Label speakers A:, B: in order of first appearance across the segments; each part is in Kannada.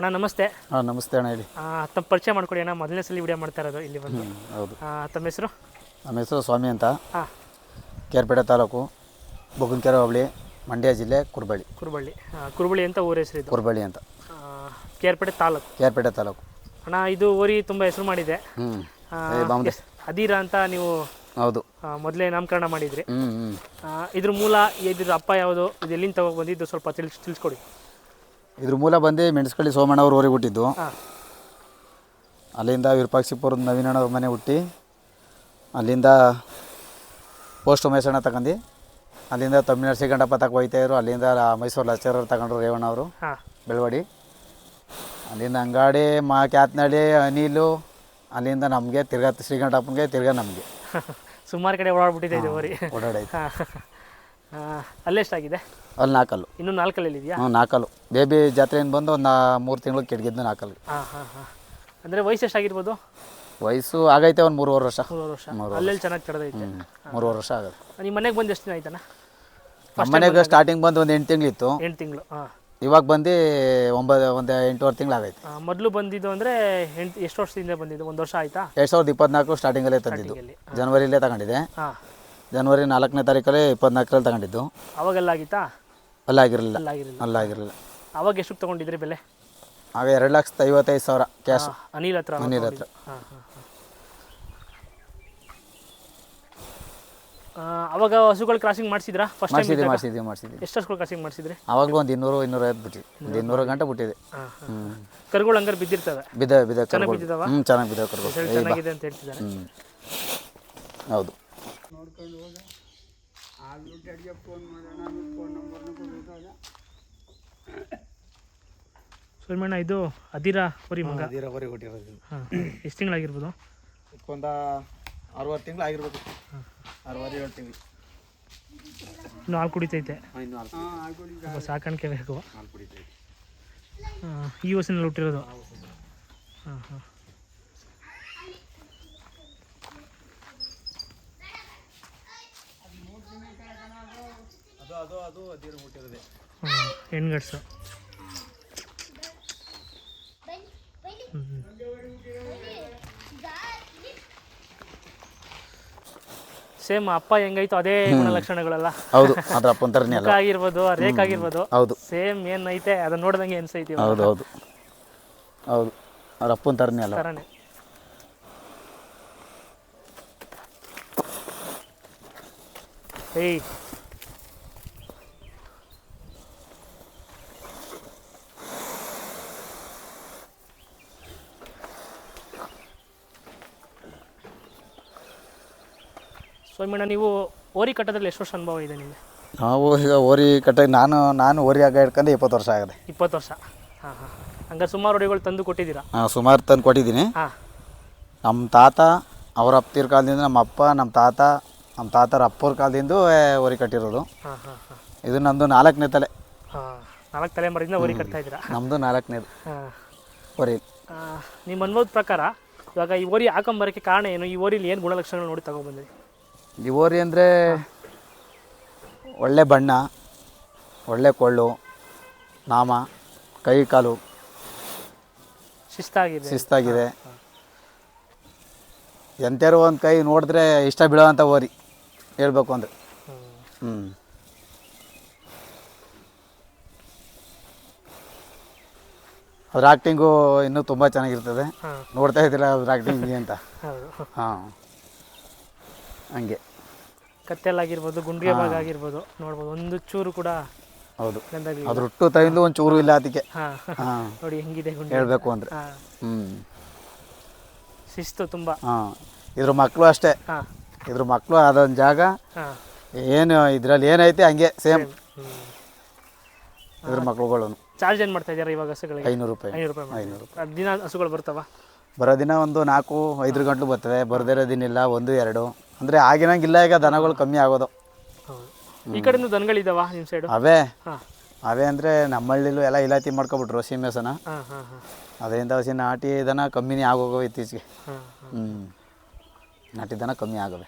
A: ಅಣ್ಣ ನಮಸ್ತೆ.
B: ಹಾಂ ನಮಸ್ತೆ ಅಣ್ಣ ಹೇಳಿ.
A: ತಮ್ಮ ಪರಿಚಯ ಮಾಡ್ಕೊಡಿ ಅಣ್ಣ ಮೊದಲನೇ ಸಲ ವಿಡಿಯೋ ಮಾಡ್ತಾ ಇರೋದು ಇಲ್ಲಿ ಬಂದು.
B: ಹೌದು.
A: ತಮ್ಮ ಹೆಸರು?
B: ನಮ್ಮ ಹೆಸರು ಸ್ವಾಮಿ ಅಂತ.
A: ಹಾಂ.
B: ಕೇರ್ಪೇಟೆ ತಾಲೂಕು ಬೊಗುನ್ಕೆರೆ ಹೋಬಳಿ ಮಂಡ್ಯ ಜಿಲ್ಲೆ ಕುರ್ಬಳ್ಳಿ.
A: ಕುರುಬಳ್ಳಿ. ಕುರುಬಳ್ಳಿ ಅಂತ ಊರ ಹೆಸರು ಇದು?
B: ಕುರ್ಬಳ್ಳಿ ಅಂತ.
A: ಕೇರ್ಪೇಟೆ ತಾಲೂಕು.
B: ಕೇರ್ಪೇಟೆ ತಾಲೂಕು.
A: ಅಣ್ಣ ಇದು ಊರಿ ತುಂಬ ಹೆಸರು ಮಾಡಿದೆ.
B: ಹ್ಞೂ
A: ಅಧೀರ ಅಂತ ನೀವು
B: ಹೌದು.
A: ಮೊದಲೇ ನಾಮಕರಣ ಮಾಡಿದ್ರಿ. ಇದ್ರ ಮೂಲ ಇದ್ರ ಅಪ್ಪ ಯಾವುದು ಇದು ಎಲ್ಲಿಂದ ತಗೋ ಬಂದಿದ್ದು ಸ್ವಲ್ಪ ತಿಳಿಸ್ ತಿಳಿಸ್ಕೊಡಿ.
B: ಇದ್ರ ಮೂಲ ಬಂದು ಮೆಣಸ್ಕಳ್ಳಿ ಸೋಮಣ್ಣ ಅವ್ರು ಊರಿಗೆ ಹುಟ್ಟಿದ್ದು. ಅಲ್ಲಿಂದ ವಿರೂಪಾಕ್ಷಿಪುರದ ನವೀನಣ್ಣ ಅವ್ರ ಮನೆ ಹುಟ್ಟಿ ಅಲ್ಲಿಂದ ಪೋಸ್ಟ್ ಮೈಸಣ್ಣ ತಗೊಂಡು ಅಲ್ಲಿಂದ ತಮಿಳ್ನಾಡು ಶ್ರೀಗಂಡಪ್ಪ ತಕ ಹೋಯ್ತಾಯಿದ್ರು ಅಲ್ಲಿಂದ ಮೈಸೂರು ಲಚ್ಚರವ್ರು ತಗೊಂಡ್ರು ರೇವಣ್ಣ ಅವರು ಬೆಳವಡಿ. ಅಲ್ಲಿಂದ ಅಂಗಾಡಿ ಮಾ ಕ್ಯಾತ್ನಳ್ಳಿ ಅನಿಲು ಅಲ್ಲಿಂದ ನಮಗೆ ತಿರ್ಗಾ ಶ್ರೀಗಂಡಪ್ಪನಿಗೆ ತಿರ್ಗಾ ನಮಗೆ.
A: ಸುಮಾರು ಕಡೆ ಓಡಾಡ್ಬಿಟ್ಟಿದೆ
B: ಓಡಾಡೈತೆ.
A: ಅಲ್ಲೆಷ್ಟಾಗಿದೆ
B: ಅಲ್ಲಿ ನಾಲ್ಕಲ್ಲು.
A: ಇನ್ನೂ ನಾಲ್ಕಲ್ಲಿ ಇದೆಯಾ
B: ಹ್ಞೂ ನಾಲ್ಕಲ್ಲು. ಬೇಬಿ ಜಾತ್ರೆಯಿಂದ ಬಂದು ಒಂದು ಮೂರು ತಿಂಗಳು ಕೆಡ್ಗಿದ್ದು ನಾಲ್ಕಲ್ಲು.
A: ಹಾಂ ಹಾಂ ಹಾಂ. ಅಂದರೆ ವಯಸ್ಸು ಎಷ್ಟಾಗಿರ್ಬೋದು?
B: ವಯಸ್ಸು ಆಗೈತೆ ಒಂದು ಮೂರುವರೆ ವರ್ಷ.
A: ಮೂರುವರೆ ವರ್ಷ.
B: ಮೂರು
A: ಅಲ್ಲೆಲ್ಲಿ ಚೆನ್ನಾಗಿ
B: ಕಡ್ದೈತೆ? ಮೂರುವರೆ ವರ್ಷ ಆಗುತ್ತೆ.
A: ನಿಮ್ಮ ಮನೆಗೆ ಬಂದು ಎಷ್ಟು ದಿನ ಆಯ್ತಾನ
B: ನಮ್ಮ ಮನೆಗೆ ಸ್ಟಾರ್ಟಿಂಗ್ ಬಂದು ಒಂದು ಎಂಟು ತಿಂಗಳಿತ್ತು.
A: ಎಂಟು ತಿಂಗಳು ಹಾಂ.
B: ಇವಾಗ ಬಂದು ಒಂಬತ್ತು ಒಂದು ಎಂಟೂವರೆ ತಿಂಗಳು ಆಗೈತೆ.
A: ಮೊದಲು ಬಂದಿದ್ದು ಅಂದರೆ ಎಂಟು ಎಷ್ಟು ವರ್ಷದಿಂದ ಬಂದಿದ್ದು? ಒಂದು ವರ್ಷ ಆಯ್ತಾ?
B: ಎರಡು ಸಾವಿರದ ಇಪ್ಪತ್ನಾಲ್ಕು ಸ್ಟಾರ್ಟಿಂಗಲ್ಲೇ ತಂದಿದ್ದು. ಜನವರಿಲೇ ತಗೊಂಡಿದ್ದೆ.
A: ಹಾಂ.
B: ಜನವರಿ ನಾಲ್ಕನೇ ತಾರೀಕಲ್ಲಿ ಇಪ್ಪತ್ನಾಲ್ಕರಲ್ಲಿ ತಗೊಂಡಿದ್ದು.
A: ಅವಾಗೆಲ್ಲ ಆಗಿತ್ತಾ
B: ಅಲ್ಲಾಗಿರಲಿಲ್ಲ.
A: ಅಲ್ಲಾಗಿರಲಿಲ್ಲ.
B: ಅಲ್ಲಾಗಿರಲಿಲ್ಲ.
A: ಅವಾಗ ಎಷ್ಟು ತಗೊಂಡಿದ್ರಿ ಬೆಲೆ?
B: ಆಗ ಎರಡು ಲಕ್ಷದ ಐವತ್ತೈದು ಸಾವಿರ ಕ್ಯಾಶ್.
A: ಅನಿಲ್ ಹತ್ರ
B: ಅನಿಲ್ ಹತ್ರ.
A: ಹಾಂ ಹಾಂ ಅವಾಗ ಹಸುಗಳು ಕ್ರಾಸಿಂಗ್ ಮಾಡಿಸಿದ್ರಾ? ಫಸ್ಟ್
B: ಮಾಡಿಸಿದ್ವಿ ಮಾಡಿಸಿದ್ವಿ ಮಾಡಿಸಿದ್ವಿ.
A: ಎಷ್ಟು ಹಸುಗಳು ಕ್ರಾಸಿಂಗ್ ಮಾಡಿಸಿದ್ರಿ?
B: ಅವಾಗಲೂ ಒಂದು ಇನ್ನೂರು ಇನ್ನೂರೈವತ್ತು ಬಿಟ್ಟಿದ್ವಿ. ಒಂದು ಇನ್ನೂರು ಗಂಟೆ ಬಿಟ್ಟಿದೆ
A: ಕರುಗಳು ಹಂಗಾರೆ ಬಿದ್ದಿರ್ತವೆ?
B: ಬಿದ್ದ ಬಿದ್ದ ಚೆನ್ನಾಗಿ
A: ಬಿದ್ದಾವೆ
B: ಹ್ಞೂ ಚೆನ್ನಾಗಿ ಬಿದ್ದಾವೆ ಕರುಗಳು.
A: ಚೆನ್ನಾಗಿದೆ ಅಂತ ಹೇಳ್ತಿದ್ದಾರೆ.
B: ಹ್ಞೂ ಹೌದು.
A: ಸುಲ್ಮಣ್ಣ ಇದು ಅದಿರ ಹೊರಿ ಮಗ?
B: ಹೊರಗೆ ಕೊಟ್ಟಿರೋದು
A: ಹಾಂ ಎಷ್ಟು ತಿಂಗಳಾಗಿರ್ಬೋದು?
B: ಒಂದು ಅರವತ್ತು ತಿಂಗಳು. ಆಗಿರ್ಬೇಕು ಅರವತ್ತು ಏಳು ತಿಂಗಳು
A: ಇನ್ನು ಹಾಲು ಕುಡಿತೈತೆ. ಸಾಕಾಣಿಕೆ ಬೇಕು
B: ಹಾಲು ಕುಡಿತೈತೆ.
A: ಹಾಂ ಈ ವಸ್ತಿನಲ್ಲಿ ಹುಟ್ಟಿರೋದು. ಹಾಂ ಹಾಂ.
B: ಅದು ಅದು ಅದಿರು
A: ಹೆಣ್ಗಡ್ಸು. ಸೇಮ್ ಅಪ್ಪ ಹೆಂಗೈತೋ ಅದೇ ಗುಣಲಕ್ಷಣಗಳೆಲ್ಲ.
B: ಹೌದು ಅದ್ರ ಅಪ್ಪನ
A: ತರನೇ
B: ಅಲ್ಲ.
A: ಆಗಿರ್ಬೋದು ಆ ರೇಖ ಆಗಿರ್ಬೋದು
B: ಹೌದು.
A: ಸೇಮ್ ಏನೈತೆ ಅದನ್ನ ನೋಡ್ದಂಗೆ ಅನ್ಸೈತಿ
B: ಹೌದು ಹೌದು. ಹೌದು ಅವ್ರ ಅಪ್ಪನ ತರನೇ ಅಲ್ಲ.
A: ಥರನೇ ಏಯ್ ಸೋಮಣ್ಣ ನೀವು ಓರಿ ಕಟ್ಟದಲ್ಲಿ ಎಷ್ಟು ವರ್ಷ ಅನುಭವ ಇದೆ ನಿಮಗೆ?
B: ನಾವು ಈಗ ಓರಿ ಕಟ್ಟಾಗಿ ನಾನು ನಾನು ಓರಿ ಆಗ ಹಿಡ್ಕೊಂಡು ಇಪ್ಪತ್ತು ವರ್ಷ ಆಗಿದೆ.
A: ಇಪ್ಪತ್ತು ವರ್ಷ. ಹಾಂ ಹಾಂ ಹಂಗಾರೆ ಸುಮಾರು ಓರಿಗಳು ತಂದು ಕೊಟ್ಟಿದ್ದೀರಾ?
B: ಹಾಂ ಸುಮಾರು ತಂದು ಕೊಟ್ಟಿದ್ದೀನಿ.
A: ಹಾಂ.
B: ನಮ್ಮ ತಾತ ಅವ್ರ ಅಪ್ಪಿರ ಕಾಲದಿಂದ ನಮ್ಮ ಅಪ್ಪ ನಮ್ಮ ತಾತ ನಮ್ಮ ತಾತರ ಅಪ್ಪರ ಕಾಲದಿಂದ ಓರಿ ಕಟ್ಟಿರೋದು.
A: ಹಾಂ ಹಾಂ ಹಾಂ.
B: ಇದು ನಮ್ಮದು ನಾಲ್ಕನೇ ತಲೆ.
A: ಹಾಂ ನಾಲ್ಕು ತಲೆಮಾರಿಂದ ಓರಿ ಕಟ್ತಾ ಇದ್ದೀರಾ?
B: ನಮ್ಮದು ನಾಲ್ಕನೇದು
A: ಹಾಂ.
B: ಓರಿ.
A: ನಿಮ್ಮ ಅನುಭವದ ಪ್ರಕಾರ ಇವಾಗ ಈ ಓರಿ ಹಾಕೊಂಬರೋಕ್ಕೆ ಕಾರಣ ಏನು? ಈ ಓರಿಲಿ ಏನು ಗುಣಲಕ್ಷಣಗಳು ನೋಡಿ ತಗೊಬಂದ್ರಿ?
B: ಓರಿ ಅಂದರೆ ಒಳ್ಳೆ ಬಣ್ಣ ಒಳ್ಳೆ ಕೊಳ್ಳು ನಾಮ ಕೈ ಕಾಲು.
A: ಶಿಸ್ತಾಗಿದೆ.
B: ಶಿಸ್ತಾಗಿದೆ. ಎಂಥಾರು ಒಂದು ಕೈ ನೋಡಿದ್ರೆ ಇಷ್ಟ ಬೀಳೋವಂಥ ಓರಿ ಹೇಳ್ಬೇಕು ಅಂದರೆ. ಹ್ಞೂ ಅದ್ರ ಆ್ಯಕ್ಟಿಂಗು ಇನ್ನೂ ತುಂಬ ಚೆನ್ನಾಗಿರ್ತದೆ. ನೋಡ್ತಾ ಇದ್ದೀರಾ ಅದ್ರ ಆ್ಯಕ್ಟಿಂಗ್ ಅಂತ? ಹಾಂ. ಹಂಗೆ.
A: ಕತ್ತೆಲ್ಲಾಗಿರ್ಬೋದು ಗುಂಡಿಗೆ ಭಾಗ ಆಗಿರ್ಬೋದು ನೋಡ್ಬೋದು ಒಂದು ಚೂರು ಕೂಡ
B: ಹೌದು.
A: ಗಂಧಾಗಲಿ
B: ಅದ್ರ ಹುಟ್ಟು ಒಂದು ಚೂರು ಇಲ್ಲ ಅದಕ್ಕೆ.
A: ಹಾಂ.
B: ಹಾಂ.
A: ನೋಡಿ ಹೆಂಗಿದೆ ಗುಂಡಿ.
B: ಹೇಳಬೇಕು ಅಂದ್ರೆ.
A: ಹಾಂ.
B: ಹ್ಞೂ
A: ಶಿಸ್ತು ತುಂಬ.
B: ಹಾಂ. ಇದ್ರ ಮಕ್ಕಳು ಅಷ್ಟೇ.
A: ಹಾಂ.
B: ಇದ್ರ ಮಕ್ಕಳು ಅದೊಂದು ಜಾಗ
A: ಹಾಂ.
B: ಏನು ಇದರಲ್ಲಿ ಏನೈತೆ ಹಂಗೆ ಸೇಮ್. ಇದ್ರ ಮಕ್ಳುಗಳು
A: ಚಾರ್ಜ್ ಏನು ಮಾಡ್ತಾ ಇದ್ದೀರಾ ಇವಾಗ ಹಸುಗಳಿಗೆ?
B: ಐನೂರು ರೂಪಾಯಿ.
A: ಐನೂರು ರೂಪಾಯಿ ಮಾಡಿ.
B: ಐನೂರು
A: ಅದ್ ದಿನ ಹಸುಗಳು ಬರ್ತಾವ
B: ಬರೋ ದಿನ ಒಂದು ನಾಲ್ಕು ಐದು ಗಂಟಲು ಬರ್ತವೆ. ಬರದೇ ಇರೋ ದಿನ ಇಲ್ಲ ಒಂದು ಎರಡು. ಅಂದರೆ ಆಗಿನಂಗಿಲ್ಲ ಈಗ ದನಗಳು ಕಮ್ಮಿ ಆಗೋದು.
A: ಈ ಕಡೆನೂ ದನಗಳಿದಾವ ನಿಮ್ಮ ಸೈಡು
B: ಅವೇ. ಅವೇ ಅಂದರೆ ನಮ್ಮಳ್ಳಿಲೂ ಎಲ್ಲ ಇಲಾತಿ ಮಾಡ್ಕೊಬಿಟ್ರು ಸೀಮೆಸನ ಅದರಿಂದ ಹಸಿ ನಾಟಿ ದನ ಕಮ್ಮಿನೇ ಆಗೋಗವೆ ಇತ್ತೀಚೆಗೆ. ಹ್ಞೂ ನಾಟಿ ದನ ಕಮ್ಮಿ ಆಗವೆ.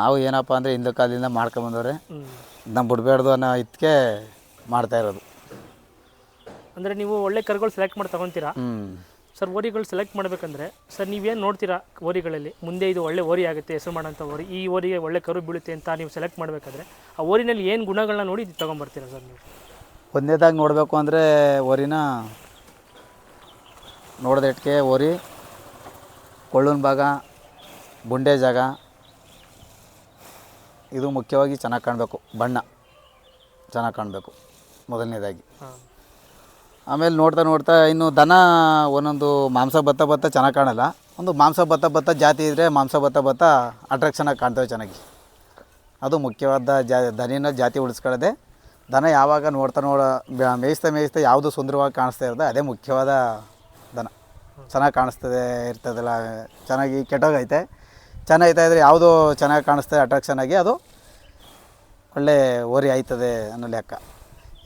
B: ನಾವು ಏನಪ್ಪ ಅಂದರೆ ಹಿಂದೆ ಕಾಲದಿಂದ ಮಾಡ್ಕೊಂಬಂದವ್ರೆ ನಮ್ಮ ಬಿಡಬೇಡ್ದು ಅನ್ನೋ ಇದಕ್ಕೆ ಮಾಡ್ತಾ ಇರೋದು.
A: ಅಂದರೆ ನೀವು ಒಳ್ಳೆ ಕರುಗಳು ಸೆಲೆಕ್ಟ್ ಮಾಡಿ ತಗೊತೀರಾ?
B: ಹ್ಞೂ
A: ಸರ್ ಓರಿಗಳು ಸೆಲೆಕ್ಟ್ ಮಾಡಬೇಕಂದ್ರೆ ಸರ್ ನೀವೇನು ನೋಡ್ತೀರಾ ಓರಿಗಳಲ್ಲಿ? ಮುಂದೆ ಇದು ಒಳ್ಳೆ ಓರಿ ಆಗುತ್ತೆ ಹೆಸರು ಮಾಡೋಂಥ ಓರಿ ಈ ಓರಿಗೆ ಒಳ್ಳೆ ಕರು ಬೀಳುತ್ತೆ ಅಂತ ನೀವು ಸೆಲೆಕ್ಟ್ ಮಾಡಬೇಕಾದ್ರೆ ಆ ಓರಿನಲ್ಲಿ ಏನು ಗುಣಗಳನ್ನ ನೋಡಿ ಇದು ತೊಗೊಂಬರ್ತೀರಾ ಸರ್ ನೀವು?
B: ಒಂದನೇದಾಗಿ ನೋಡಬೇಕು ಅಂದರೆ ಓರಿನ ನೋಡ್ದೆಟ್ಗೆ ಓರಿ ಕೊಳ್ಳುನ ಭಾಗ ಬುಂಡೆ ಜಾಗ ಇದು ಮುಖ್ಯವಾಗಿ ಚೆನ್ನಾಗಿ ಕಾಣಬೇಕು ಬಣ್ಣ ಚೆನ್ನಾಗಿ ಕಾಣಬೇಕು ಮೊದಲನೇದಾಗಿ.
A: ಹಾಂ.
B: ಆಮೇಲೆ ನೋಡ್ತಾ ನೋಡ್ತಾ ಇನ್ನು ದನ ಒಂದೊಂದು ಮಾಂಸ ಬತ್ತ ಬತ್ತ ಚೆನ್ನಾಗಿ ಕಾಣಲ್ಲ. ಒಂದು ಮಾಂಸ ಬತ್ತ ಬತ್ತ ಜಾತಿ ಇದ್ದರೆ ಮಾಂಸ ಬತ್ತ ಬತ್ತ ಅಟ್ರಾಕ್ಷನಾಗಿ ಕಾಣ್ತವೆ ಚೆನ್ನಾಗಿ. ಅದು ಮುಖ್ಯವಾದ ಜಾ, ದನಿನ ಜಾತಿ ಉಳಿಸ್ಕೊಳ್ಳದೆ, ದನ ಯಾವಾಗ ನೋಡ್ತಾ ನೋಡ ಮೇಯಿಸ್ತಾ ಮೇಯಿಸ್ತಾ ಯಾವುದು ಸುಂದರವಾಗಿ ಕಾಣಿಸ್ತಾ ಇರೋದು ಅದೇ ಮುಖ್ಯವಾದ ದನ. ಚೆನ್ನಾಗಿ ಕಾಣಿಸ್ತದೆ, ಇರ್ತದಲ್ಲ, ಚೆನ್ನಾಗಿ ಕೆಟ್ಟೋಗೈತೆ. ಚೆನ್ನಾಗೈತೆ ಇದ್ರೆ ಯಾವುದು ಚೆನ್ನಾಗಿ ಕಾಣಿಸ್ತದೆ ಅಟ್ರಾಕ್ಷನ್ ಆಗಿ ಅದು ಒಳ್ಳೆ ಓರಿ ಆಯ್ತದೆ ಅನ್ನೋ ಲೆಕ್ಕ.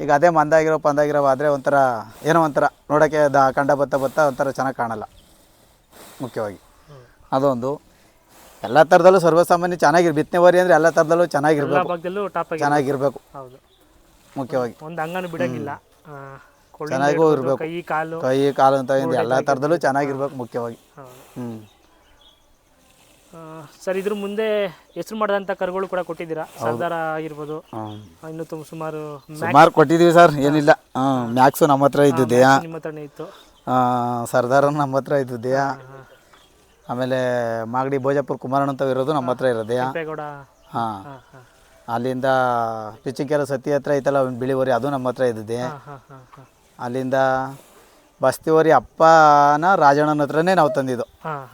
B: ಈಗ ಅದೇ ಮಂದಾಗಿರೋ ಪಂದಾಗಿರೋ ಆದರೆ ಒಂಥರ ಏನೋ ಒಂಥರ ನೋಡೋಕ್ಕೆ ದ ಕಂಡ ಬತ್ತ ಬತ್ತ ಒಂಥರ ಚೆನ್ನಾಗಿ ಕಾಣಲ್ಲ. ಮುಖ್ಯವಾಗಿ. ಅದೊಂದು. ಎಲ್ಲ ಥರದಲ್ಲೂ ಸರ್ವಸಾಮಾನ್ಯ ಚೆನ್ನಾಗಿರ್ ಬಿತ್ತನೆ ಬರಿ ಅಂದರೆ ಎಲ್ಲ ಥರದಲ್ಲೂ ಚೆನ್ನಾಗಿರ್ಬೇಕು. ಚೆನ್ನಾಗಿರ್ಬೇಕು. ಮುಖ್ಯವಾಗಿ.
A: ಒಂದು ಅಂಗನ ಬಿಡಂಗಿಲ್ಲ.
B: ಚೆನ್ನಾಗೂ ಇರಬೇಕು.
A: ಕೈ ಕಾಲು
B: ಕೈ ಕಾಲು ಅಂತ ಎಲ್ಲ ಥರದಲ್ಲೂ ಚೆನ್ನಾಗಿರ್ಬೇಕು ಮುಖ್ಯವಾಗಿ. ಹ್ಞೂ
A: ಸರ್ ಇದ್ರ ಮುಂದೆ ಹೆಸರು ಮಾಡಿದಂಥ ಕರುಗಳು ಕೂಡ ಕೊಟ್ಟಿದ್ದೀರಾ? ಸರ್ದಾರ ಆಗಿರ್ಬೋದು. ಇನ್ನು ತುಂಬ ಸುಮಾರು
B: ಸುಮಾರು ಕೊಟ್ಟಿದ್ದೀವಿ ಸರ್ ಏನಿಲ್ಲ. ಮ್ಯಾಕ್ಸು ನಮ್ಮ ಹತ್ರ ಇದ್ದಿದೆಯಾ
A: ನಿಮ್ಮ ಹತ್ರನೇ ಇತ್ತು.
B: ಸರ್ದಾರ ನಮ್ಮ ಹತ್ರ ಇದ್ದದ್ದೆಯಾ ಆಮೇಲೆ ಮಾಗಡಿ ಭೋಜಪುರ ಕುಮಾರಣ್ಣ ಅಂತ ಇರೋದು ನಮ್ಮ ಹತ್ರ ಇರೋದೆಯಾ ಹಾಂ. ಅಲ್ಲಿಂದ ಪಿಚ್ಚಿಕೆರೆ ಸತಿ ಹತ್ರ ಐತಲ್ಲ ಒಂದು ಬಿಳಿವರಿ ಅದು ನಮ್ಮ ಹತ್ರ ಇದ್ದಿದೆ ಅಲ್ಲಿಂದ ಬಸ್ತಿ ಬಸ್ತಿವರಿ ಅಪ್ಪನ ರಾಜಣ್ಣನ ಹತ್ರನೇ ನಾವು ತಂದಿದ್ದು.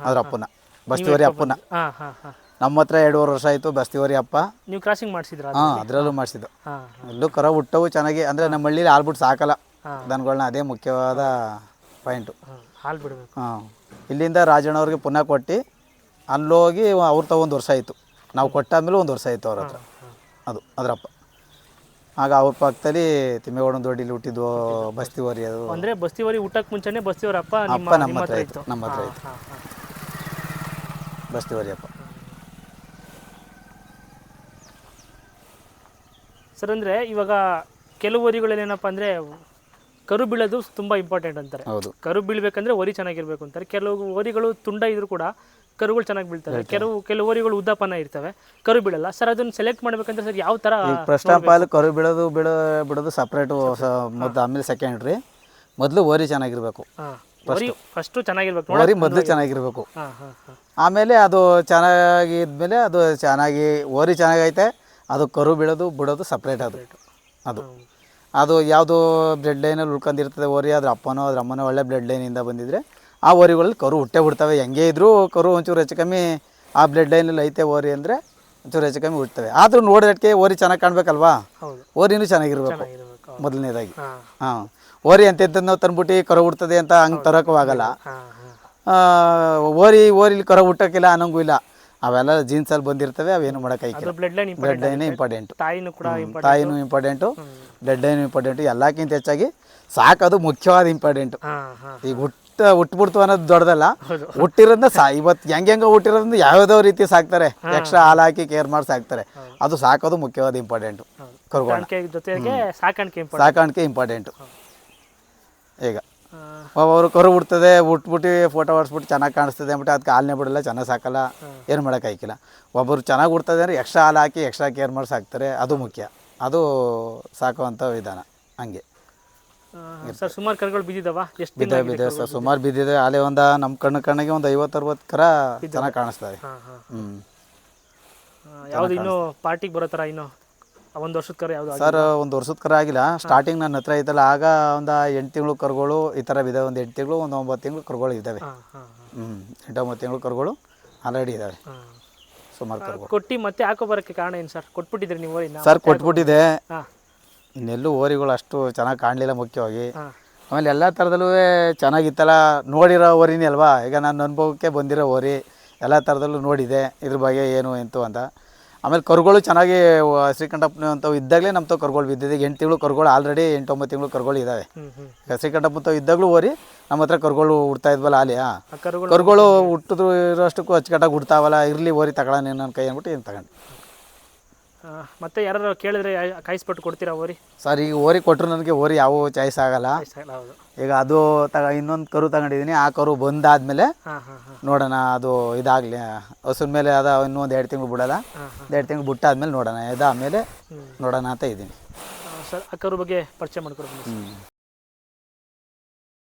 B: ಅದ್ರ ಅಪ್ಪನ. ಬಸ್ತಿವರಿ ಅಪ್ಪನ.
A: ಹಾಂ ಹಾಂ ಹಾಂ.
B: ನಮ್ಮ ಹತ್ರ ಎರಡೂವರೆ ವರ್ಷ ಆಯಿತು ಬಸ್ತಿವರಿ ಅಪ್ಪ.
A: ನೀವು ಕ್ರಾಸಿಂಗ್ ಮಾಡಿಸಿದ್ರ
B: ಹಾಂ ಅದರಲ್ಲೂ? ಮಾಡಿಸಿದ್ದು. ಎಲ್ಲೂ ಕರ ಹುಟ್ಟವು ಚೆನ್ನಾಗಿ ಅಂದರೆ ನಮ್ಮ ಹಳ್ಳಿಲಿ ಹಾಲ್ಬಿಟ್ಟು ಸಾಕಲ್ಲ. ದನಗಳನ್ನ ಅದೇ ಮುಖ್ಯವಾದ ಪಾಯಿಂಟು
A: ಹಾಲು ಬಿಡಬೇಕು.
B: ಹಾಂ. ಇಲ್ಲಿಂದ ರಾಜಣ್ಣವ್ರಿಗೆ ಪುನಃ ಕೊಟ್ಟು ಅಲ್ಲೋಗಿ ಅವ್ರು ಒಂದು ವರ್ಷ ಆಯಿತು. ನಾವು ಕೊಟ್ಟಾದ್ಮೇಲೆ ಒಂದು ವರ್ಷ ಆಯಿತು ಅವ್ರ ಹತ್ರ. ಅದು ಅದರಪ್ಪ. ಆಗ ಅವ್ರ ಪಕ್ಕದಲ್ಲಿ ತಿಮ್ಮೇಗೌಡನ ದೊಡ್ಡಿಲಿ ಹುಟ್ಟಿದ್ವು ಬಸ್ತಿವರಿ ಅದು.
A: ಅಂದರೆ ಬಸ್ತಿವರಿ ಊಟಕ್ಕೆ ಮುಂಚೆನೆ ಬಸ್ತಿವರಪ್ಪ ಅಪ್ಪ ನಿಮ್ಮ
B: ಹತ್ರ ಇತ್ತು. ನಮ್ಮ ಹತ್ರ ಇತ್ತು
A: ಹಾಂ ಸರ್ ಅಂದರೆ ಇವಾಗ ಕೆಲವು ವರಿಗಳಲ್ಲಿ ಏನಪ್ಪಾ ಅಂದರೆ ಕರು ಬೀಳೋದು ತುಂಬ ಇಂಪಾರ್ಟೆಂಟ್ ಅಂತಾರೆ.
B: ಹೌದು.
A: ಕರು ಬೀಳ್ಬೇಕಂದ್ರೆ ವರಿ ಚೆನ್ನಾಗಿರ್ಬೇಕು ಅಂತಾರೆ. ಕೆಲವು ವರಿಗಳು ತುಂಡ ಇದ್ರು ಕೂಡ ಕರುಗಳು ಚೆನ್ನಾಗಿ ಬೀಳ್ತವೆ. ಕೆಲವು ಕೆಲವು ವರಿಗಳು ಉದ್ದಪನ ಇರ್ತವೆ. ಕರು ಬೀಳಲ್ಲ. ಸರ್ ಅದನ್ನ ಸೆಲೆಕ್ಟ್ ಮಾಡ್ಬೇಕಂದ್ರೆ ಸರ್ ಯಾವ ಥರ
B: ಈಗ ಫಸ್ಟ್ ಆಫ್ ಆಲ್ ಕರು ಬೀಳೋದು ಬಿಡೋ ಬಿಡೋದು ಸಪ್ರೇಟು ಮೊದಲು ಆಮೇಲೆ ಸೆಕೆಂಡ್ರಿ ಮೊದಲು ವರಿ ಚೆನ್ನಾಗಿರ್ಬೇಕು.
A: ಹಾಂ. ವರಿ ಫಸ್ಟು ಚೆನ್ನಾಗಿರ್ಬೇಕು.
B: ಓರಿ ಮೊದಲು ಚೆನ್ನಾಗಿರ್ಬೇಕು.
A: ಹಾಂ ಹಾಂ ಹಾಂ.
B: ಆಮೇಲೆ ಅದು ಚೆನ್ನಾಗಿದ್ಮೇಲೆ ಅದು ಚೆನ್ನಾಗಿ ಓರಿ ಚೆನ್ನಾಗೈತೆ. ಅದು ಕರು ಬಿಡೋದು ಬಿಡೋದು ಸಪ್ರೇಟ್ ಅದು. ಅದು. ಅದು ಯಾವುದು ಬ್ಲಡ್ ಲೈನಲ್ಲಿ ಉಳ್ಕೊಂಡಿರ್ತದೆ ಓರಿ ಅದ್ರ ಅಪ್ಪನೋ ಅದ್ರ ಅಮ್ಮನೋ ಒಳ್ಳೆ ಬ್ಲಡ್ ಲೈನಿಂದ ಬಂದಿದ್ರೆ ಆ ಓರಿಗಳಲ್ಲಿ ಕರು ಹುಟ್ಟೆ ಬಿಡ್ತವೆ. ಹೆಂಗೆ ಇದ್ದರೂ ಕರು ಒಂಚೂರು ಹೆಚ್ಚು ಕಮ್ಮಿ ಆ ಬ್ಲಡ್ ಲೈನಲ್ಲಿ ಐತೆ ಓರಿ ಅಂದರೆ ಒಂಚೂರು ಹೆಚ್ಚು ಕಮ್ಮಿ ಹುಡ್ತವೆ ಆದರೂ ನೋಡೋದಕ್ಕೆ ಓರಿ ಚೆನ್ನಾಗಿ ಕಾಣಬೇಕಲ್ವಾ? ಓರಿನೂ ಚೆನ್ನಾಗಿರ್ಬೇಕು ಮೊದಲನೇದಾಗಿ.
A: ಹಾಂ.
B: ಓರಿ ನಾವು ತಂದ್ಬಿಟ್ಟು ಕರು ಹುಡ್ತದೆ ಅಂತ ಹಂಗೆ ತರೋಕ್ಕೂ ಆಗಲ್ಲ. ಓರಿ ಓರಿಲಿ ಕರ ಹುಟ್ಟಕ್ಕಿಲ್ಲ ಅನ್ನೋಂಗೂ ಇಲ್ಲ. ಅವೆಲ್ಲ ಜೀನ್ಸಲ್ಲಿ ಬಂದಿರ್ತವೆ ಅವೇನು ಮಾಡೋಕ್ಕಾಗಿಲ್ಲ
A: ಅದು blood line
B: blood
A: important
B: important
A: ತಾಯಿನೂ ಕೂಡ ಇಂಪಾರ್ಟೆಂಟ್
B: ತಾಯಿನೂ ಇಂಪಾರ್ಟೆಂಟು ಬ್ಲಡ್ ಲೈನ್ ಇಂಪಾರ್ಟೆಂಟು ಎಲ್ಲಕ್ಕಿಂತ ಹೆಚ್ಚಾಗಿ ಸಾಕೋದು ಮುಖ್ಯವಾದ ಇಂಪಾರ್ಟೆಂಟು ಈಗ ಹುಟ್ಟ ಹುಟ್ಬಿಡ್ತು ಅನ್ನೋದು ದೊಡ್ಡದಲ್ಲ.
A: ಹೌದು.
B: ಹುಟ್ಟಿರೋದನ್ನ ಸಾ ಇವತ್ತು ಹೆಂಗೆ ಹೆಂಗೆ ಹುಟ್ಟಿರೋದ್ರಿಂದ ಯಾವ್ಯಾವ ರೀತಿ ಸಾಕ್ತಾರೆ. ಎಕ್ಸ್ಟ್ರಾ ಹಾಲು ಹಾಕಿ ಕೇರ್ ಮಾಡಿ ಸಾಕ್ತಾರೆ. ಅದು ಸಾಕೋದು ಮುಖ್ಯವಾದ ಇಂಪಾರ್ಟೆಂಟು. ಕರುಗಳನ್ನ
A: ಸಾಕಾಣಿಕೆ ಇಂಪಾರ್ಟೆಂಟ್
B: ಈಗ ಅವರು ಕರು ಬಿಡ್ತದೆ ಉಟ್ಬಿಟ್ಟು ಫೋಟೋ ಹೊಡ್ಸ್ಬಿಟ್ಟು ಚೆನ್ನಾಗಿ ಕಾಣಿಸ್ತದೆ ಅಂದ್ಬಿಟ್ಟು ಅದಕ್ಕೆ ಹಾಲನ್ನೇ ಬಿಡಲ್ಲ ಚೆನ್ನಾಗಿ ಸಾಕಲ್ಲ ಏನು ಮಾಡೋಕ್ಕಾಗಿಲ್ಲ ಒಬ್ಬರು ಚೆನ್ನಾಗಿ ಹುಡ್ತದೆ ಅಂದರೆ ಎಕ್ಸ್ಟ್ರಾ ಹಾಲು ಹಾಕಿ ಎಕ್ಸ್ಟ್ರಾ ಕೇರ್ ಮಾಡಿ ಸಾಕ್ತಾರೆ ಅದು ಮುಖ್ಯ. ಅದು ಸಾಕುವಂಥ ವಿಧಾನ ಹಂಗೆ.
A: ಸರ್ ಸುಮಾರು ಕರುಗಳು ಬಿದ್ದಿದ್ದಾವ ಎಷ್ಟು
B: ಸರ್ ಸುಮಾರು ಬಿದ್ದಿದೆ? ಅಲ್ಲೇ ಒಂದು ನಮ್ಮ ಕಣ್ಣು ಕಣ್ಣಿಗೆ ಒಂದು ಐವತ್ತು ಅರವತ್ತು ಕರ ಚೆನ್ನಾಗಿ
A: ಕಾಣಿಸ್ತಾರೆ
B: ಹ್ಞೂ
A: ಯಾವುದು ಇನ್ನೂ ಪಾರ್ಟಿಗೆ ಬರೋ ಥರ ಇನ್ನೂ? ಒಂದು ವರ್ಷದ ಕರ ಯಾವುದು
B: ಸರ್ ಒಂದು ವರ್ಷದ ಕರ ಆಗಿಲ್ಲ. ಸ್ಟಾರ್ಟಿಂಗ್ ನನ್ನ ಹತ್ರ ಇದ್ದಲ್ಲ ಆಗ ಒಂದು ಎಂಟು ತಿಂಗಳು ಕರುಗಳು ಈ ಥರ ಇದೆ ಒಂದು ಎಂಟು ತಿಂಗಳು ಒಂದು ಒಂಬತ್ತು ತಿಂಗಳು ಕರುಗಳು ಇದ್ದಾವೆ ಹ್ಞೂ ಎಂಟು ಒಂಬತ್ತು ತಿಂಗಳು ಕರುಗಳು ಆಲ್ರೆಡಿ ಇದ್ದಾವೆ ಸುಮಾರು ಕರುಗಳು.
A: ಕೊಟ್ಟು ಮತ್ತೆ ಹಾಕೋ ಬರೋಕ್ಕೆ ಕಾರಣ ಏನು ಸರ್? ಕೊಟ್ಬಿಟ್ಟಿದ್ರಿ ನೀವು
B: ಸರ್ ಕೊಟ್ಬಿಟ್ಟಿದೆ.
A: ನೆಲ್ಲು
B: ಇನ್ನೆಲ್ಲೂ ಓರಿಗಳು ಅಷ್ಟು ಚೆನ್ನಾಗಿ ಕಾಣಲಿಲ್ಲ ಮುಖ್ಯವಾಗಿ. ಆಮೇಲೆ ಎಲ್ಲ ಥರದಲ್ಲೂ ಚೆನ್ನಾಗಿತ್ತಲ್ಲ ನೋಡಿರೋ ಓರಿನೇ ಅಲ್ವಾ? ಈಗ ನನ್ನ ಅನುಭವಕ್ಕೆ ಬಂದಿರೋ ಓರಿ ಎಲ್ಲ ಥರದಲ್ಲೂ ನೋಡಿದೆ. ಇದ್ರ ಬಗ್ಗೆ ಏನು ಎಂತು ಅಂತ. ಆಮೇಲೆ ಕರುಗಳು ಚೆನ್ನಾಗಿ ಶ್ರೀಕಂಠಪ್ಪನ ಅಂತವು ಇದ್ದಾಗಲೇ ನಮ್ಮ ತಾವು ಕರುಗಳು ಬಿದ್ದಿದೆ. ಎಂಟು ತಿಂಗಳು ಕರುಗಳು ಆಲ್ರೆಡಿ ಎಂಟು ಒಂಬತ್ತು ತಿಂಗಳು ಕರುಗಳು ಇದ್ದಾವೆ ಶ್ರೀಕಂಠಪ್ಪನ ತಾವು ಇದ್ದಾಗಲೂ ಓರಿ ನಮ್ಮ ಹತ್ರ ಕರುಗಳು ಹುಡ್ತಾ ಇದ್ವಲ್ಲ ಅಲ್ಲಿ
A: ಕರುಗಳು
B: ಹುಟ್ಟಿದ್ರು ಇರೋಷ್ಟಕ್ಕೂ ಅಚ್ಚುಕಟ್ಟಾಗಿ ಹುಡ್ತಾವಲ್ಲ ಇರಲಿ ಓರಿ ತಗೊಳ್ಳೋಣ ನನ್ನ ಕೈ ಅಂದ್ಬಿಟ್ಟು ಏನು ತಗೊಂಡು.
A: ಮತ್ತೆ ಯಾರು ಕೇಳಿದ್ರೆ ಕಾಯಿಸ್ಬಿಟ್ಟು ಕೊಡ್ತೀರಾ ಓರಿ?
B: ಸರ್ ಈಗ ಓರಿ ಕೊಟ್ಟರು ನನಗೆ ಓರಿ ಯಾವ ಚಾಯ್ಸ್ ಆಗಲ್ಲ.
A: ಹೌದು.
B: ಈಗ ಅದು ತಗ ಇನ್ನೊಂದು ಕರು ತಗೊಂಡಿದ್ದೀನಿ ಆ ಕರು ಬಂದಾದ್ಮೇಲೆ ನೋಡೋಣ ಅದು ಇದಾಗಲಿ. ಹಸುನ ಮೇಲೆ ಅದ ಇನ್ನೊಂದು ಎರಡು ತಿಂಗಳು ಬಿಡಲ್ಲ. ಎರಡು ತಿಂಗಳು ಬಿಟ್ಟಾದ್ಮೇಲೆ ನೋಡೋಣ ಇದಾದ್ಮೇಲೆ ನೋಡೋಣ ಅಂತ ಇದ್ದೀನಿ.
A: ಸರ್ ಆ ಕರು ಬಗ್ಗೆ ಪರಿಚಯ ಮಾಡ್ಕೊಡ್ತೀನಿ